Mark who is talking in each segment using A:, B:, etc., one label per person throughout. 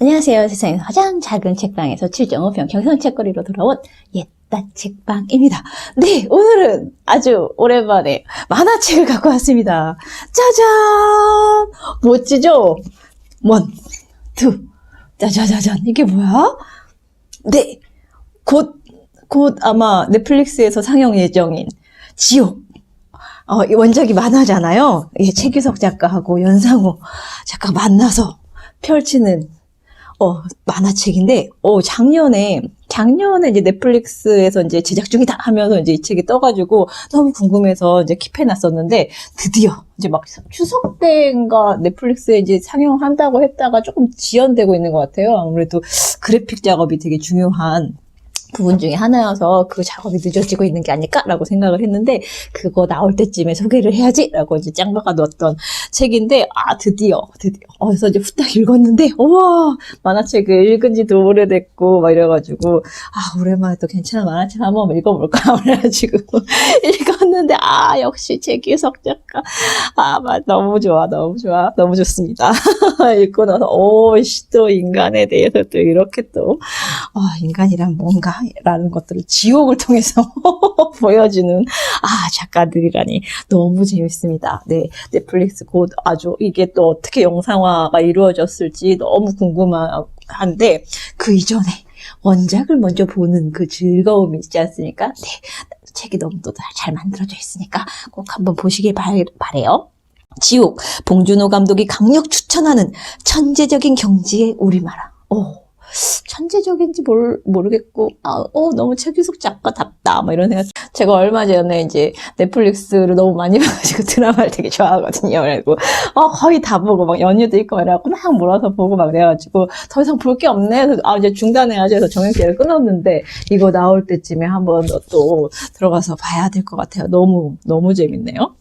A: 안녕하세요. 세상에서 가장 작은 책방에서 7.5평 경선 책거리로 돌아온 옛다 책방입니다. 네, 오늘은 아주 오랜만에 만화책을 갖고 왔습니다. 짜잔! 멋지죠? 원, 투, 짜자자잔. 이게 뭐야? 네, 곧, 곧 아마 넷플릭스에서 상영 예정인 지옥. 어, 이 원작이 만화잖아요. 이게 최규석 작가하고 연상호 작가 만나서 펼치는 어, 만화책인데, 어, 작년에, 작년에 이제 넷플릭스에서 이제 제작 중이다 하면서 이제 이 책이 떠가지고 너무 궁금해서 이제 킵해놨었는데, 드디어 이제 막 추석 때인가 넷플릭스에 이제 상영한다고 했다가 조금 지연되고 있는 것 같아요. 아무래도 그래픽 작업이 되게 중요한 부분 중에 하나여서 그 작업이 늦어지고 있는 게 아닐까라고 생각을 했는데 그거 나올 때쯤에 소개를 해야지라고 이제 짱 박아 놓았던 책인데 아 드디어 드디어. 어, 그래서 이제 후딱 읽었는데 우와 만화책을 읽은 지도 오래됐고 막 이래가지고 아 오랜만에 또 괜찮은 만화책 한번 읽어볼까? 그래가지고 읽 었는데 아 역시 최규석 작가 아 맞, 너무 좋아 너무 좋아 너무 좋습니다 읽고 나서 오씨 또 인간에 대해서 또 이렇게 또 아, 인간이란 뭔가? 라는 것들을 지옥을 통해서 보여주는, 아, 작가들이라니. 너무 재밌습니다. 네. 넷플릭스 곧 아주 이게 또 어떻게 영상화가 이루어졌을지 너무 궁금한데, 그 이전에 원작을 먼저 보는 그 즐거움이 있지 않습니까? 네. 책이 너무 또 잘 만들어져 있으니까 꼭 한번 보시길 바, 바래요. 지옥, 봉준호 감독이 강력 추천하는 천재적인 경지의 우리말아. 오. 천재적인지 모르, 모르겠고, 아, 어, 너무 최규석 작가답다, 뭐 이런 생각. 제가 얼마 전에 이제 넷플릭스를 너무 많이 봐가지고 드라마를 되게 좋아하거든요. 그래고, 어, 거의 다 보고, 막 연휴도 있고, 이래갖고 막 몰아서 보고 막 그래가지고, 더 이상 볼 게 없네. 그래서 아, 이제 중단해야지 해서 정액기를 끊었는데, 이거 나올 때쯤에 한번 또 들어가서 봐야 될 것 같아요. 너무, 너무 재밌네요.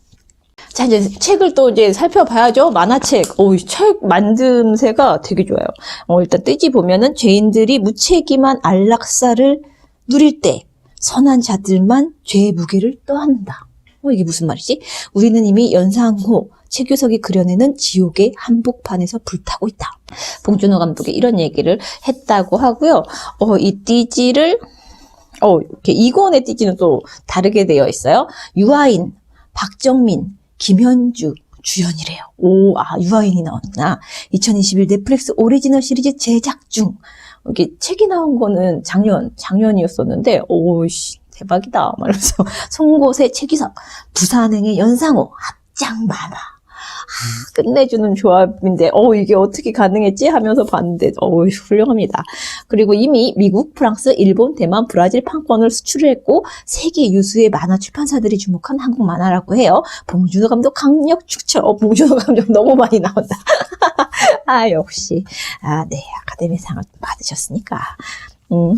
A: 자, 이제 책을 또 이제 살펴봐야죠. 만화책. 오, 책 만듦새가 되게 좋아요. 어, 일단 떼지 보면은 죄인들이 무책임한 안락사를 누릴 때 선한 자들만 죄의 무게를 떠안는다. 어, 이게 무슨 말이지? 우리는 이미 연상호 최규석이 그려내는 지옥의 한복판에서 불타고 있다. 봉준호 감독이 이런 얘기를 했다고 하고요. 어, 이 띠지를 어, 이렇게 이권의 띠지는 또 다르게 되어 있어요. 유아인, 박정민, 김현주 주연이래요. 오, 아, 유아인이 나왔나. 2021 넷플릭스 오리지널 시리즈 제작 중. 이게 책이 나온 거는 작년, 작년이었었는데, 오씨, 대박이다. 말면서 송곳의 최기석, 부산행의 연상호, 합장 만화. 아, 끝내주는 조합인데, 어, 이게 어떻게 가능했지? 하면서 봤는데, 어, 훌륭합니다. 그리고 이미 미국, 프랑스, 일본, 대만, 브라질 판권을 수출했고, 세계 유수의 만화 출판사들이 주목한 한국 만화라고 해요. 봉준호 감독 강력 추천. 어, 봉준호 감독 너무 많이 나온다. 아, 역시. 아, 네. 아카데미상을 받으셨으니까. 음.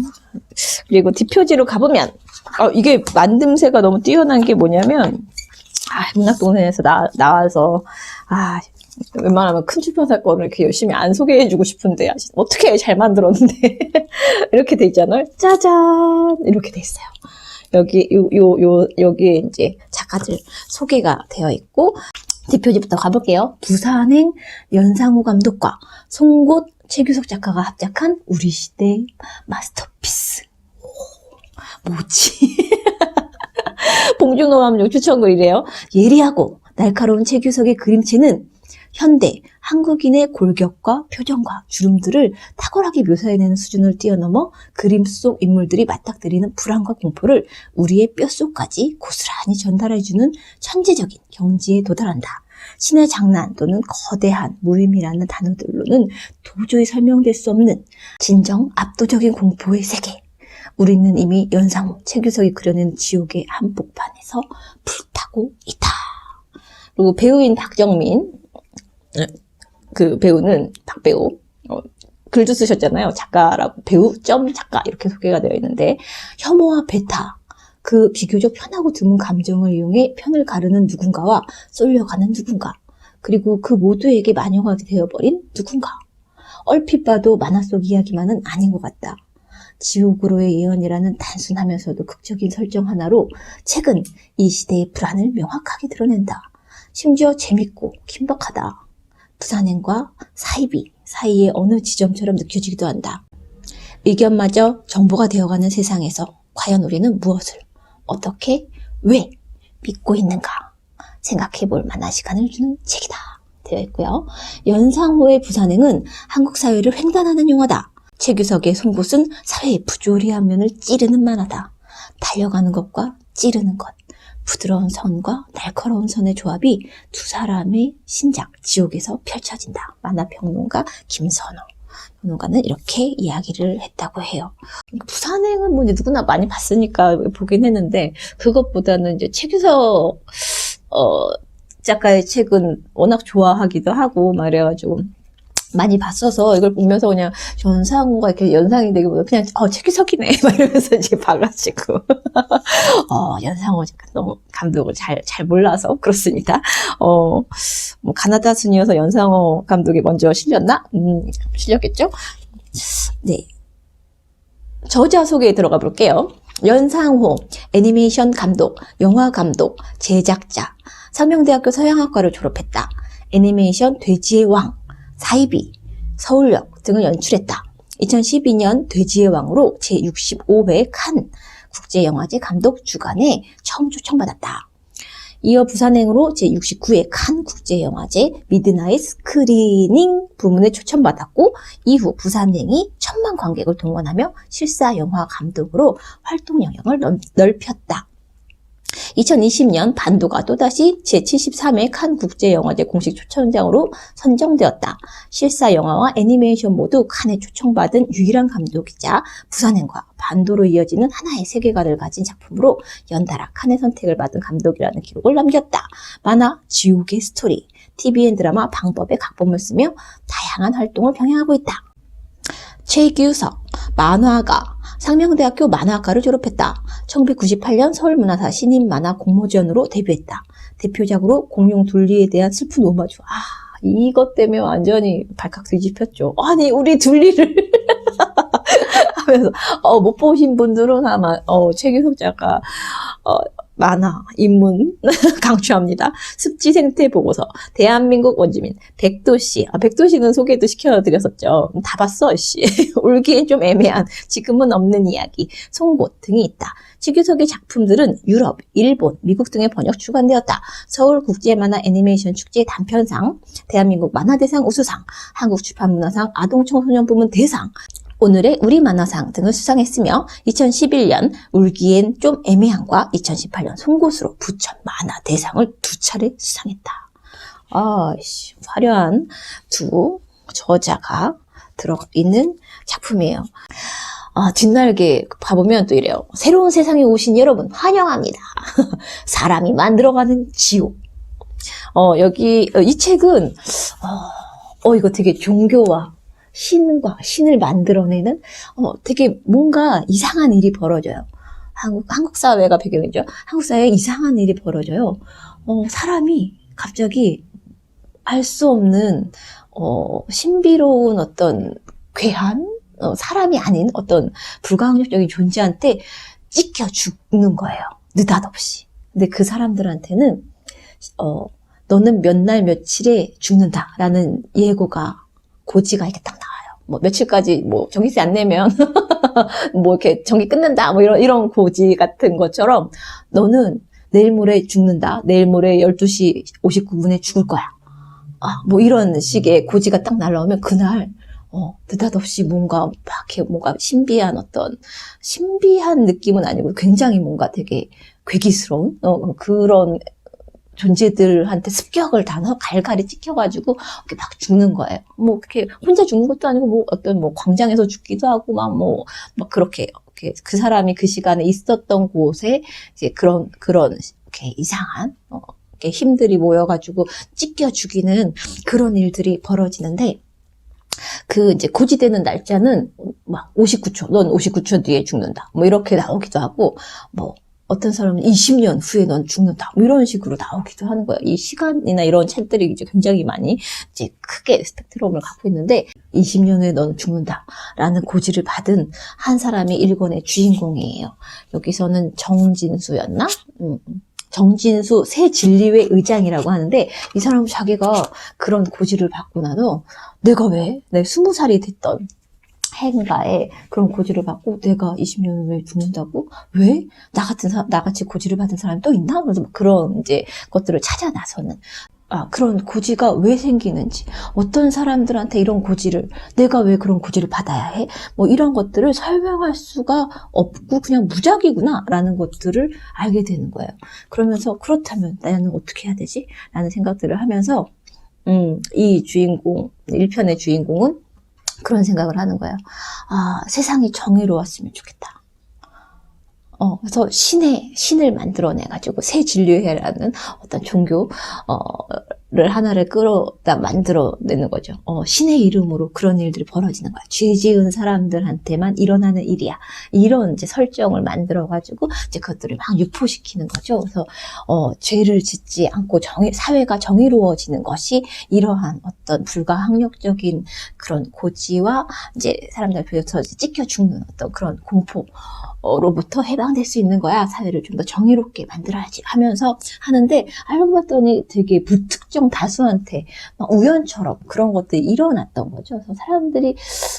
A: 그리고 뒷표지로 가보면, 어, 이게 만듦새가 너무 뛰어난 게 뭐냐면, 아, 문학동산에서 나, 나와서, 아, 웬만하면 큰 출판사 거를 이렇게 열심히 안 소개해주고 싶은데, 아, 어떻게 잘 만들었는데. 이렇게 돼 있잖아요. 짜잔! 이렇게 돼 있어요. 여기, 요, 요, 요, 여기에 이제 작가들 소개가 되어 있고, 뒷표지부터 가볼게요. 부산행 연상호 감독과 송곳 최규석 작가가 합작한 우리 시대의 마스터피스. 오, 뭐지? 봉준호 감독 추천글이래요. 예리하고 날카로운 최규석의 그림체는 현대 한국인의 골격과 표정과 주름들을 탁월하게 묘사해내는 수준을 뛰어넘어 그림 속 인물들이 맞닥뜨리는 불안과 공포를 우리의 뼛속까지 고스란히 전달해주는 천재적인 경지에 도달한다. 신의 장난 또는 거대한 무의미라는 단어들로는 도저히 설명될 수 없는 진정 압도적인 공포의 세계. 우리는 이미 연상호, 최규석이 그려낸 지옥의 한복판에서 불타고 있다. 그리고 배우인 박정민, 그 배우는 박배우, 어, 글도 쓰셨잖아요. 작가라고, 배우, 점, 작가, 이렇게 소개가 되어 있는데, 혐오와 배타, 그 비교적 편하고 드문 감정을 이용해 편을 가르는 누군가와 쏠려가는 누군가, 그리고 그 모두에게 마녀가 되어버린 누군가. 얼핏 봐도 만화 속 이야기만은 아닌 것 같다. 지옥으로의 예언이라는 단순하면서도 극적인 설정 하나로 책은 이 시대의 불안을 명확하게 드러낸다. 심지어 재밌고 긴박하다. 부산행과 사이비 사이의 어느 지점처럼 느껴지기도 한다. 의견마저 정보가 되어가는 세상에서 과연 우리는 무엇을, 어떻게, 왜 믿고 있는가 생각해 볼 만한 시간을 주는 책이다. 되어 있고요. 연상호의 부산행은 한국 사회를 횡단하는 영화다. 최규석의 송곳은 사회의 부조리한 면을 찌르는 만화다. 달려가는 것과 찌르는 것, 부드러운 선과 날카로운 선의 조합이 두 사람의 신작 지옥에서 펼쳐진다. 만화평론가 김선호. 평론가는 이렇게 이야기를 했다고 해요. 부산행은 뭐 누구나 많이 봤으니까 보긴 했는데 그것보다는 이제 최규석 어, 작가의 책은 워낙 좋아하기도 하고 말해가지고 많이 봤어서 이걸 보면서 그냥 연상과 이렇게 연상이 되기보다 그냥 어 최규석이네 막 이러면서 이제 봐가지고 어 연상호 너무 감독을 잘 잘 몰라서 그렇습니다. 어 뭐 가나다 순이어서 연상호 감독이 먼저 실렸나? 음 실렸겠죠? 네 저자 소개에 들어가 볼게요. 연상호 애니메이션 감독, 영화 감독, 제작자, 상명대학교 서양학과를 졸업했다. 애니메이션 돼지의 왕, 사이비, 서울역 등을 연출했다. 2012년 돼지의 왕으로 제65회 칸 국제영화제 감독 주간에 처음 초청받았다. 이어 부산행으로 제69회 칸 국제영화제 미드나잇 스크리닝 부문에 초청받았고 이후 부산행이 천만 관객을 동원하며 실사 영화 감독으로 활동 영역을 넓- 넓혔다. 2020년 반도가 또다시 제73회 칸 국제영화제 공식 초청장으로 선정되었다. 실사 영화와 애니메이션 모두 칸에 초청받은 유일한 감독이자 부산행과 반도로 이어지는 하나의 세계관을 가진 작품으로 연달아 칸의 선택을 받은 감독이라는 기록을 남겼다. 만화 지옥의 스토리, TVN 드라마 방법의 각본을 쓰며 다양한 활동을 병행하고 있다. 최규석, 만화가, 상명대학교 만화학과를 졸업했다. 1998년 서울문화사 신인 만화 공모전으로 데뷔했다. 대표작으로 공룡 둘리에 대한 슬픈 오마주. 아, 이것 때문에 완전히 발칵 뒤집혔죠. 아니, 우리 둘리를. 하면서, 어, 못 보신 분들은 아마, 어, 최규석 작가, 어, 만화, 인문, 강추합니다. 습지 생태 보고서, 대한민국 원주민, 백도씨. 아, 백도씨는 소개도 시켜드렸었죠. 다 봤어, 씨. 울기엔 좀 애매한, 지금은 없는 이야기, 송곳 등이 있다. 최규석의 작품들은 유럽, 일본, 미국 등에 번역 출간되었다. 서울 국제만화 애니메이션 축제 단편상, 대한민국 만화대상 우수상, 한국출판문화상 아동청소년 부문 대상, 오늘의 우리 만화상 등을 수상했으며 2011년 울기엔 좀 애매한과 2018년 송곳으로 부천 만화 대상을 두 차례 수상했다. 아씨 화려한 두 저자가 들어있는 작품이에요. 아, 뒷날개 봐보면 또 이래요. 새로운 세상에 오신 여러분 환영합니다. 사람이 만들어가는 지옥. 어, 여기 어, 이 책은 어, 어, 이거 되게 종교와 신과 신을 만들어내는 어, 되게 뭔가 이상한 일이 벌어져요. 한국 한국 사회가 배경이죠. 한국 사회에 이상한 일이 벌어져요. 어, 사람이 갑자기 알 수 없는 어, 신비로운 어떤 괴한 어, 사람이 아닌 어떤 불가항력적인 존재한테 찢겨 죽는 거예요. 느닷없이. 근데 그 사람들한테는 어, 너는 몇 날 며칠에 죽는다라는 예고가 고지가 이렇게 딱 나와요. 뭐 며칠까지 뭐 전기세 안 내면 뭐 이렇게 전기 끊는다 뭐 이런 이런 고지 같은 것처럼 너는 내일 모레 죽는다. 내일 모레 12시 59분에 죽을 거야. 아, 뭐 이런 식의 고지가 딱 날라오면 그날 어, 느닷없이 뭔가 막 이렇게 뭔가 신비한 어떤 신비한 느낌은 아니고 굉장히 뭔가 되게 괴기스러운 어, 그런 존재들한테 습격을 당해서 갈갈이 찍혀가지고 이렇게 막 죽는 거예요. 뭐 그렇게 혼자 죽는 것도 아니고 뭐 어떤 뭐 광장에서 죽기도 하고 막 뭐막 그렇게 이렇게 그 사람이 그 시간에 있었던 곳에 이제 그런 그런 이렇게 이상한 어, 이렇게 힘들이 모여가지고 찢겨 죽이는 그런 일들이 벌어지는데 그 이제 고지되는 날짜는 막 59초, 넌 59초 뒤에 죽는다. 뭐 이렇게 나오기도 하고 뭐 어떤 사람은 20년 후에 넌 죽는다. 뭐 이런 식으로 나오기도 하는 거예요. 이 시간이나 이런 책들이 이제 굉장히 많이 이제 크게 스펙트럼을 갖고 있는데 20년 후에 넌 죽는다. 라는 고지를 받은 한 사람이 일권의 주인공이에요. 여기서는 정진수였나? 음, 정진수 새 진리회 의장이라고 하는데 이 사람은 자기가 그런 고지를 받고 나서 내가 왜? 내 스무 살이 됐던 해인가에 그런 고지를 받고 내가 20년을 왜 죽는다고? 왜? 나 같은 사, 나같이 고지를 받은 사람이 또 있나? 그래서 뭐 그런 이제 것들을 찾아 나서는 아, 그런 고지가 왜 생기는지, 어떤 사람들한테 이런 고지를, 내가 왜 그런 고지를 받아야 해? 뭐 이런 것들을 설명할 수가 없고 그냥 무작위구나, 라는 것들을 알게 되는 거예요. 그러면서 그렇다면 나는 어떻게 해야 되지? 라는 생각들을 하면서, 음, 이 주인공, 1편의 주인공은 그런 생각을 하는 거예요. 아, 세상이 정의로웠으면 좋겠다. 어, 그래서 신의, 신을 만들어내가지고, 새 진료회라는 어떤 종교, 어, 를 하나를 끌어다 만들어내는 거죠. 어, 신의 이름으로 그런 일들이 벌어지는 거야. 죄 지은 사람들한테만 일어나는 일이야. 이런 이제 설정을 만들어가지고, 이제 그것들을 막 유포시키는 거죠. 그래서, 어, 죄를 짓지 않고 정의, 사회가 정의로워지는 것이 이러한 어떤 불가항력적인 그런 고지와 이제 사람들 비해서 찢겨 죽는 어떤 그런 공포, 로부터 해방될 수 있는 거야. 사회를 좀 더 정의롭게 만들어야지 하면서 하는데 알고 봤더니 되게 불특정 다수한테 막 우연처럼 그런 것들이 일어났던 거죠. 그래서 사람들이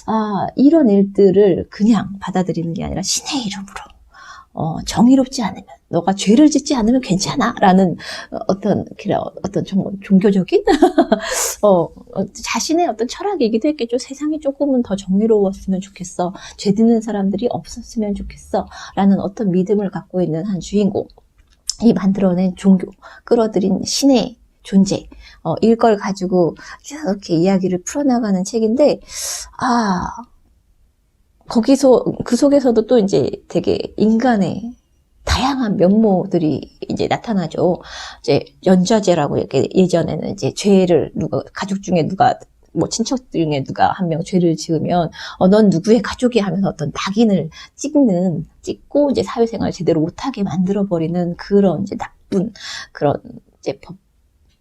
A: 아 이런 일들을 그냥 받아들이는 게 아니라 신의 이름으로 어, 정의롭지 않으면 너가 죄를 짓지 않으면 괜찮아 라는 어떤 그런 어떤 종, 종교적인 어, 어, 자신의 어떤 철학이기도 했겠죠. 세상이 조금은 더 정의로웠으면 좋겠어. 죄 짓는 사람들이 없었으면 좋겠어. 라는 어떤 믿음을 갖고 있는 한 주인공. 이 만들어낸 종교, 끌어들인 신의 존재, 어, 이걸 가지고 이렇게 이야기를 풀어나가는 책인데, 아, 거기서, 그 속에서도 또 이제 되게 인간의 다양한 면모들이 이제 나타나죠. 이제 연좌제라고 이렇게 예전에는 이제 죄를 누가, 가족 중에 누가 뭐 친척 중에 누가 한 명 죄를 지으면 어 넌 누구의 가족이 하면서 어떤 낙인을 찍는 찍고 이제 사회생활 제대로 못하게 만들어 버리는 그런 이제 나쁜 그런 이제 법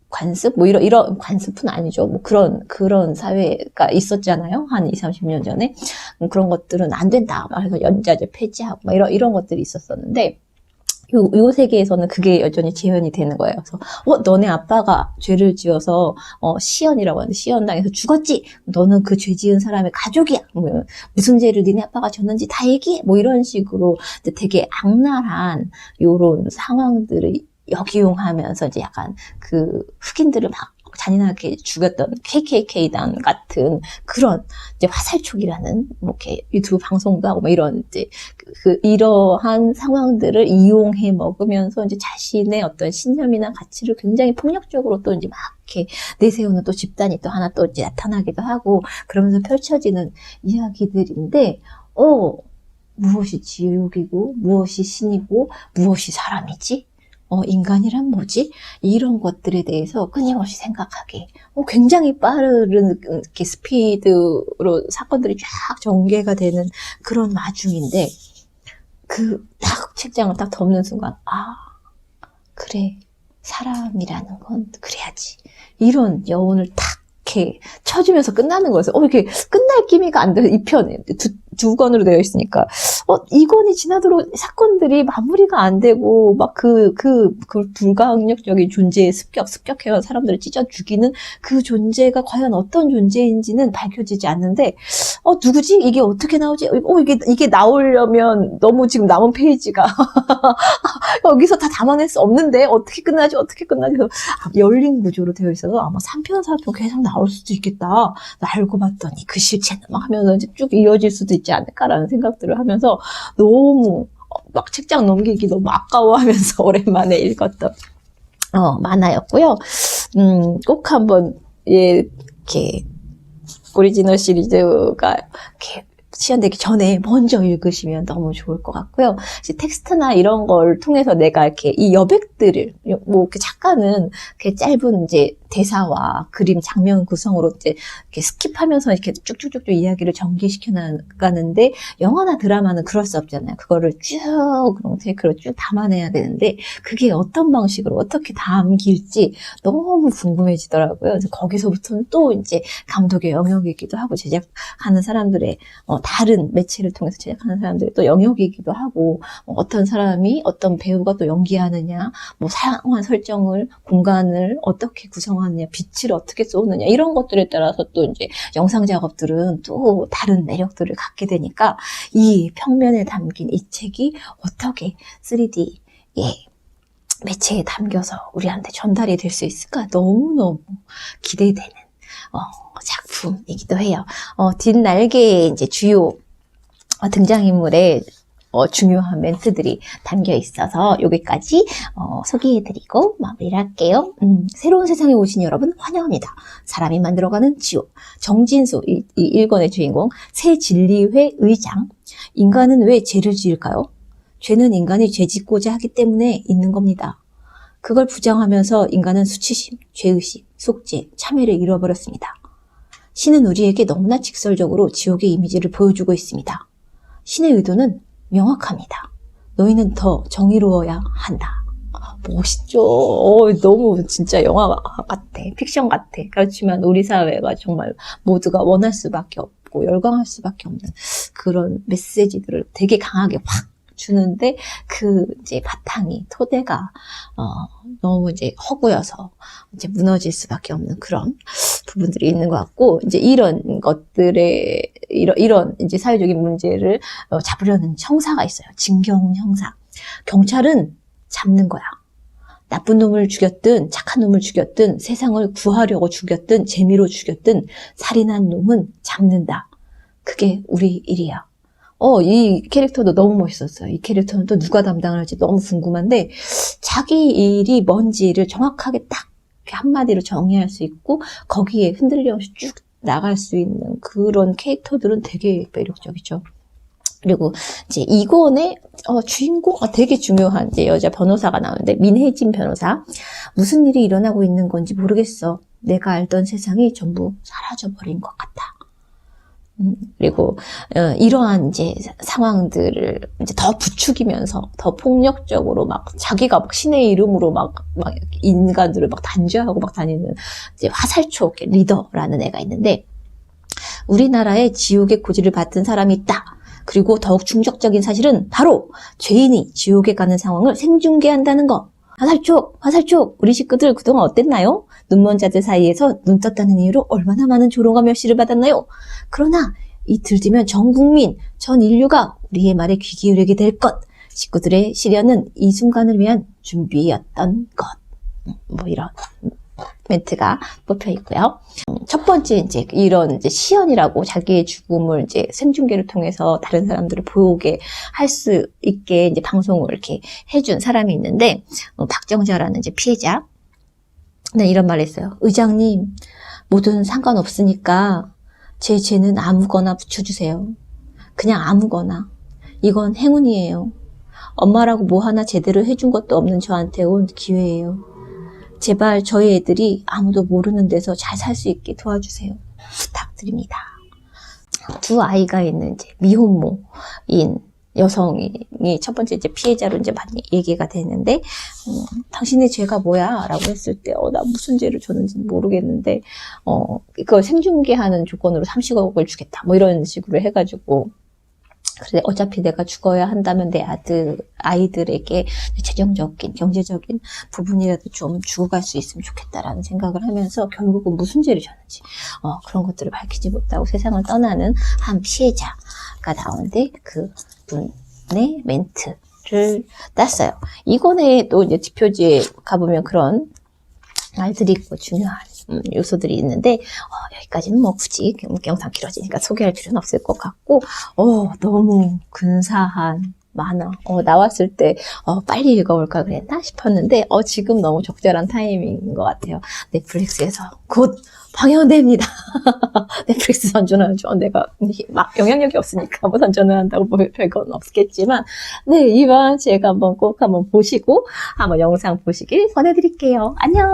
A: 관습 뭐 이런 이런 관습은 아니죠. 뭐 그런 그런 사회가 있었잖아요. 한 2, 30년 전에 음, 그런 것들은 안 된다. 그래서 연자제 폐지하고 막 이런 이런 것들이 있었었는데 요, 요 세계에서는 그게 여전히 재현이 되는 거예요. 그래서, 어, 너네 아빠가 죄를 지어서, 어, 시연이라고 하는데, 시연당해서 죽었지? 너는 그 죄 지은 사람의 가족이야. 뭐, 무슨 죄를 니네 아빠가 졌는지 다 얘기해. 뭐 이런 식으로 되게 악랄한 요런 상황들을 역이용하면서 이제 약간 그 흑인들을 막 잔인하게 죽였던 KKK단 같은 그런 이제 화살촉이라는 뭐 이렇게 유튜브 방송도 하고 뭐 이런 이제 그, 그 이러한 상황들을 이용해 먹으면서 이제 자신의 어떤 신념이나 가치를 굉장히 폭력적으로 또 이제 막 이렇게 내세우는 또 집단이 또 하나 또 이제 나타나기도 하고 그러면서 펼쳐지는 이야기들인데 어 무엇이 지옥이고 무엇이 신이고 무엇이 사람이지? 어, 인간이란 뭐지? 이런 것들에 대해서 끊임없이 생각하게. 어, 굉장히 빠른 이렇게 스피드로 사건들이 쫙 전개가 되는 그런 와중인데, 그, 딱 책장을 딱 덮는 순간, 아, 그래. 사람이라는 건 그래야지. 이런 여운을 탁 이렇게 쳐주면서 끝나는 거였어요. 어, 이렇게 끝날 기미가 안 돼요. 이 편, 두, 두 권으로 되어 있으니까. 어, 이 권이 지나도록 사건들이 마무리가 안 되고, 막 그, 그, 그 불가항력적인 존재의 습격, 습격해서 사람들을 찢어 죽이는 그 존재가 과연 어떤 존재인지는 밝혀지지 않는데, 어, 누구지? 이게 어떻게 나오지? 어, 이게, 이게 나오려면 너무 지금 남은 페이지가 여기서 다 담아낼 수 없는데, 어떻게 끝나지? 어떻게 끝나지? 열린 구조로 되어 있어서 아마 3편, 4편 계속 나올 수도 있겠다. 알고 봤더니 그 실체는 막 하면서 이제 쭉 이어질 수도 있지 않을까라는 생각들을 하면서 너무 막 책장 넘기기 너무 아까워하면서 오랜만에 읽었던 어, 만화였고요. 음, 꼭 한번 예, 이렇게 오리지널 시리즈가 이렇게 시연되기 전에 먼저 읽으시면 너무 좋을 것 같고요. 텍스트나 이런 걸 통해서 내가 이렇게 이 여백들을 뭐그 작가는 그 짧은 이제 대사와 그림 장면 구성으로 이제 이렇게 스킵하면서 이렇게 쭉쭉쭉 이야기를 전개시켜 나가는데 영화나 드라마는 그럴 수 없잖아요. 그거를 쭉 테이크로 쭉 담아내야 되는데 그게 어떤 방식으로 어떻게 담길지 너무 궁금해지더라고요. 그래서 거기서부터는 또 이제 감독의 영역이기도 하고 제작하는 사람들의 어, 다른 매체를 통해서 제작하는 사람들의 또 영역이기도 하고 어, 어떤 사람이 어떤 배우가 또 연기하느냐 뭐 상황 설정을 공간을 어떻게 구성 하느냐 빛을 어떻게 쏘느냐 이런 것들에 따라서 또 이제 영상 작업들은 또 다른 매력들을 갖게 되니까 이 평면에 담긴 이 책이 어떻게 3D 예 매체에 담겨서 우리한테 전달이 될 수 있을까 너무너무 기대되는 어, 작품이기도 해요. 어, 뒷날개의 이제 주요 어, 등장인물의 어, 중요한 멘트들이 담겨 있어서 여기까지 어, 소개해드리고 마무리를 할게요. 음, 새로운 세상에 오신 여러분 환영합니다. 사람이 만들어가는 지옥. 정진수 이, 이 1권의 주인공 새 진리회 의장. 인간은 왜 죄를 지을까요? 죄는 인간이 죄 짓고자 하기 때문에 있는 겁니다. 그걸 부정하면서 인간은 수치심, 죄의식, 속죄, 참회를 잃어버렸습니다. 신은 우리에게 너무나 직설적으로 지옥의 이미지를 보여주고 있습니다. 신의 의도는 명확합니다. 너희는 더 정의로워야 한다. 멋있죠. 어, 너무 진짜 영화 같아. 픽션 같아. 그렇지만 우리 사회가 정말 모두가 원할 수밖에 없고 열광할 수밖에 없는 그런 메시지들을 되게 강하게 확 주는데 그 이제 바탕이 토대가 어, 너무 이제 허구여서 이제 무너질 수밖에 없는 그런 부분들이 있는 것 같고 이제 이런 것들의 이런 이런 이제 사회적인 문제를 어, 잡으려는 형사가 있어요. 징경 형사. 경찰은 잡는 거야. 나쁜 놈을 죽였든 착한 놈을 죽였든 세상을 구하려고 죽였든 재미로 죽였든 살인한 놈은 잡는다. 그게 우리 일이야. 어, 이 캐릭터도 너무 멋있었어요. 이 캐릭터는 또 누가 담당을 할지 너무 궁금한데, 자기 일이 뭔지를 정확하게 딱 한마디로 정의할 수 있고, 거기에 흔들림 없이 쭉 나갈 수 있는 그런 캐릭터들은 되게 매력적이죠. 그리고 이제 이권의 어, 주인공 아, 되게 중요한 이제 여자 변호사가 나오는데 민혜진 변호사 무슨 일이 일어나고 있는 건지 모르겠어. 내가 알던 세상이 전부 사라져 버린 것 같아. 음, 그리고 어, 이러한 이제 상황들을 이제 더 부추기면서 더 폭력적으로 막 자기가 막 신의 이름으로 막, 막 인간들을 막 단죄하고 막 다니는 이제 화살촉 리더라는 애가 있는데 우리나라에 지옥의 고지를 받은 사람이 있다. 그리고 더욱 충격적인 사실은 바로 죄인이 지옥에 가는 상황을 생중계한다는 거. 화살촉, 화살촉, 우리 식구들 그동안 어땠나요? 눈먼 자들 사이에서 눈 떴다는 이유로 얼마나 많은 조롱과 멸시를 받았나요? 그러나 이틀 뒤면 전 국민, 전 인류가 우리의 말에 귀 기울이게 될 것. 식구들의 시련은 이 순간을 위한 준비였던 것. 음, 뭐 이런 멘트가 뽑혀 있고요. 음, 첫 번째 이제 이런 이제 시연이라고 자기의 죽음을 이제 생중계를 통해서 다른 사람들을 보게 할 수 있게 이제 방송을 이렇게 해준 사람이 있는데 어, 박정자라는 이제 피해자. 네 이런 말을 했어요. 의장님 뭐든 상관없으니까 제 죄는 아무거나 붙여주세요. 그냥 아무거나. 이건 행운이에요. 엄마라고 뭐 하나 제대로 해준 것도 없는 저한테 온 기회예요. 제발 저희 애들이 아무도 모르는 데서 잘 살 수 있게 도와주세요. 부탁드립니다. 두 아이가 있는 이제 미혼모인 여성이 첫 번째 이제 피해자로 이제 많이 얘기가 되는데, 음, 당신의 죄가 뭐야? 라고 했을 때, 어, 나 무슨 죄를 줬는지 모르겠는데, 어, 그걸 생중계하는 조건으로 30억을 주겠다. 뭐 이런 식으로 해가지고, 그래 어차피 내가 죽어야 한다면 내 아들 아이들에게 재정적인 경제적인 부분이라도 좀 주고 갈 수 있으면 좋겠다라는 생각을 하면서 결국은 무슨 죄를 졌는지 어, 그런 것들을 밝히지 못하고 세상을 떠나는 한 피해자가 나오는데 그 분의 멘트를 땄어요. 이권에 또 이제 지표지에 가보면 그런 말들이 있고 중요한 음, 요소들이 있는데 어, 여기까지는 뭐 굳이 영상 길어지니까 소개할 필요는 없을 것 같고 어, 너무 근사한 만화 어, 나왔을 때 어, 빨리 읽어볼까 그랬나 싶었는데 어, 지금 너무 적절한 타이밍인 것 같아요. 넷플릭스에서 곧 방영됩니다. 넷플릭스 선전을 하죠. 내가 막 영향력이 없으니까 뭐 선전을 한다고 뭐 별건 없겠지만 네 이번 제가 한번 꼭 한번 보시고 한번 영상 보시길 권해드릴게요. 안녕.